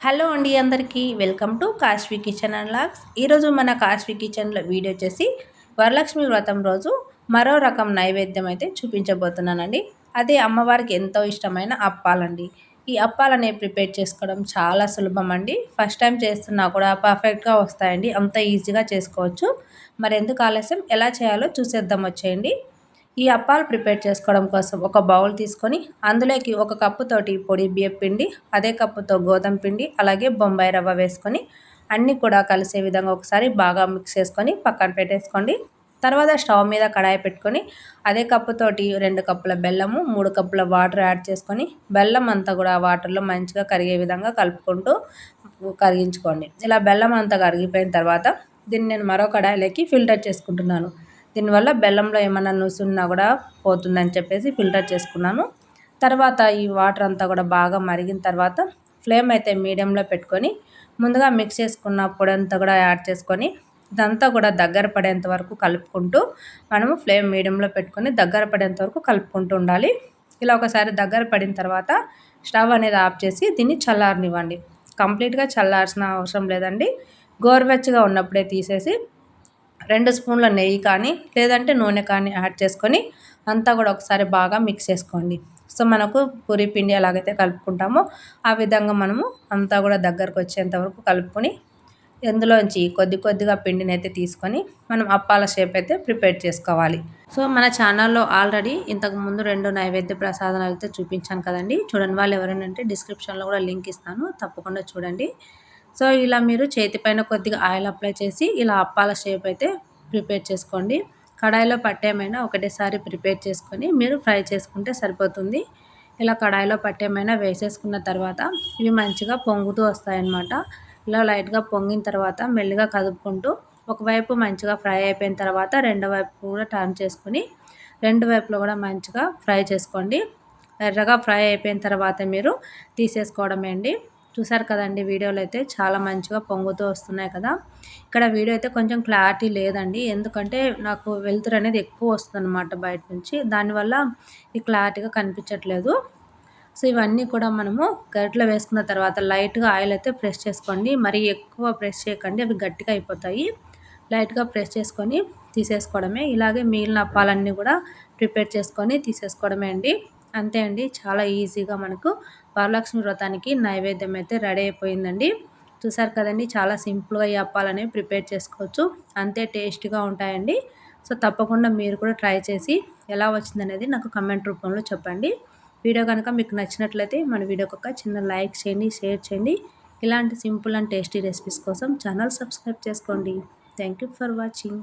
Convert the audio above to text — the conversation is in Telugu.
హలో అండి అందరికీ welcome to Kashvi kitchen and vlogs ఈరోజు మన కాశ్వీ కిచెన్లో వీడియో వచ్చేసి వరలక్ష్మి వ్రతం రోజు మరో రకం నైవేద్యం అయితే చూపించబోతున్నానండి. అదే అమ్మవారికి ఎంతో ఇష్టమైన అప్పాలండి. ఈ అప్పాలనే ప్రిపేర్ చేసుకోవడం చాలా సులభం అండి ఫస్ట్ టైం చేస్తున్నా కూడా పర్ఫెక్ట్గా వస్తాయండి. అంత ఈజీగా చేసుకోవచ్చు. మరి ఎందుకు ఆలస్యం? ఎలా చేయాలో చూసేద్దాం వచ్చేయండి. ఈ అప్పాలు ప్రిపేర్ చేసుకోవడం కోసం ఒక బౌల్ తీసుకొని అందులోకి ఒక కప్పుతోటి పొడి బియ్యం పిండి అదే కప్పుతో గోధుమ పిండి అలాగే బొంబాయి రవ్వ వేసుకొని అన్నీ కూడా కలిసే విధంగా ఒకసారి బాగా మిక్స్ చేసుకొని పక్కన పెట్టేసుకోండి. తర్వాత స్టవ్ మీద కడాయి పెట్టుకొని అదే కప్పుతోటి రెండు కప్పుల బెల్లము మూడు కప్పుల వాటర్ యాడ్ చేసుకొని బెల్లం అంతా కూడా వాటర్లో మంచిగా కరిగే విధంగా కలుపుకుంటూ కరిగించుకోండి. ఇలా బెల్లం అంతా కరిగిపోయిన తర్వాత దీన్ని నేను మరో కడాయిలోకి ఫిల్టర్ చేసుకుంటున్నాను. దీనివల్ల బెల్లంలో ఏమైనా నుసున్నా కూడా పోతుందని చెప్పేసి ఫిల్టర్ చేసుకున్నాను. తర్వాత ఈ వాటర్ అంతా కూడా బాగా మరిగిన తర్వాత ఫ్లేమ్ అయితే మీడియంలో పెట్టుకొని ముందుగా మిక్స్ చేసుకున్న పొడి అంతా కూడా యాడ్ చేసుకొని ఇదంతా కూడా దగ్గర పడేంత వరకు కలుపుకుంటూ మనము ఫ్లేమ్ మీడియంలో పెట్టుకొని దగ్గర పడేంత వరకు కలుపుకుంటూ ఉండాలి. ఇలా ఒకసారి దగ్గర పడిన తర్వాత స్టవ్ అనేది ఆఫ్ చేసి దీన్ని చల్లారనివ్వండి. కంప్లీట్గా చల్లార్సిన అవసరం లేదండి. గోరువెచ్చగా ఉన్నప్పుడే తీసేసి రెండు స్పూన్ల నెయ్యి కానీ లేదంటే నూనె కానీ యాడ్ చేసుకొని అంతా కూడా ఒకసారి బాగా మిక్స్ చేసుకోండి. సో మనకు పూరి పిండి ఎలాగైతే కలుపుకుంటామో ఆ విధంగా మనము అంతా కూడా దగ్గరకు వచ్చేంత వరకు కలుపుకొని ఎందులోంచి కొద్ది కొద్దిగా పిండిని అయితే తీసుకొని మనం అప్పాల షేప్ అయితే ప్రిపేర్ చేసుకోవాలి. సో మన ఛానల్లో ఆల్రెడీ ఇంతకుముందు రెండు నైవేద్య ప్రసాదాలు అయితే చూపించాను కదండి. చూడండి వాళ్ళు ఎవరైనా అంటే డిస్క్రిప్షన్లో కూడా లింక్ ఇస్తాను. తప్పకుండా చూడండి. సో ఇలా మీరు చేతిపైన కొద్దిగా ఆయిల్ అప్లై చేసి ఇలా అప్పాల షేప్ అయితే ప్రిపేర్ చేసుకోండి. కడాయిలో పట్టేమైనా ఒకటేసారి ప్రిపేర్ చేసుకొని మీరు ఫ్రై చేసుకుంటే సరిపోతుంది. ఇలా కడాయిలో పట్టేమైనా వేసేసుకున్న తర్వాత ఇవి మంచిగా పొంగుతూ వస్తాయన్నమాట. ఇలా లైట్గా పొంగిన తర్వాత మెల్లిగా కదుపుకుంటూ ఒకవైపు మంచిగా ఫ్రై అయిపోయిన తర్వాత రెండో వైపు కూడా టర్న్ చేసుకుని రెండు వైపులో కూడా మంచిగా ఫ్రై చేసుకోండి. ఎర్రగా ఫ్రై అయిపోయిన తర్వాత మీరు తీసేసుకోవడమే అండి. చూసారు కదండి వీడియోలు అయితే చాలా మంచిగా పొంగుతూ వస్తున్నాయి కదా. ఇక్కడ వీడియో అయితే కొంచెం క్లారిటీ లేదండి. ఎందుకంటే నాకు వెలుతురు అనేది ఎక్కువ వస్తుంది అనమాట బయట నుంచి. దానివల్ల ఈ క్లారిటీగా కనిపించట్లేదు. సో ఇవన్నీ కూడా మనము గరిటలో వేసుకున్న తర్వాత లైట్గా ఆయిల్ అయితే ప్రెస్ చేసుకోండి. మరీ ఎక్కువ ప్రెస్ చేయకండి. అవి గట్టిగా అయిపోతాయి. లైట్గా ప్రెస్ చేసుకొని తీసేసుకోవడమే. ఇలాగే మిగిలిన అప్పాలన్నీ కూడా ప్రిపేర్ చేసుకొని తీసేసుకోవడమే అండి. అంతే అండి. చాలా ఈజీగా మనకు వరలక్ష్మి వ్రతానికి నైవేద్యం అయితే రెడీ అయిపోయిందండి. చూసారు కదండి చాలా సింపుల్గా ఈ అప్పాలనేవి ప్రిపేర్ చేసుకోవచ్చు. అంతే టేస్టీగా ఉంటాయండి. సో తప్పకుండా మీరు కూడా ట్రై చేసి ఎలా వచ్చిందనేది నాకు కమెంట్ రూపంలో చెప్పండి. వీడియో కనుక మీకు నచ్చినట్లయితే మన వీడియోకి ఒక చిన్న లైక్ చేయండి షేర్ చేయండి. ఇలాంటి సింపుల్ అండ్ టేస్టీ రెసిపీస్ కోసం ఛానల్ సబ్స్క్రైబ్ చేసుకోండి. Thank for watching.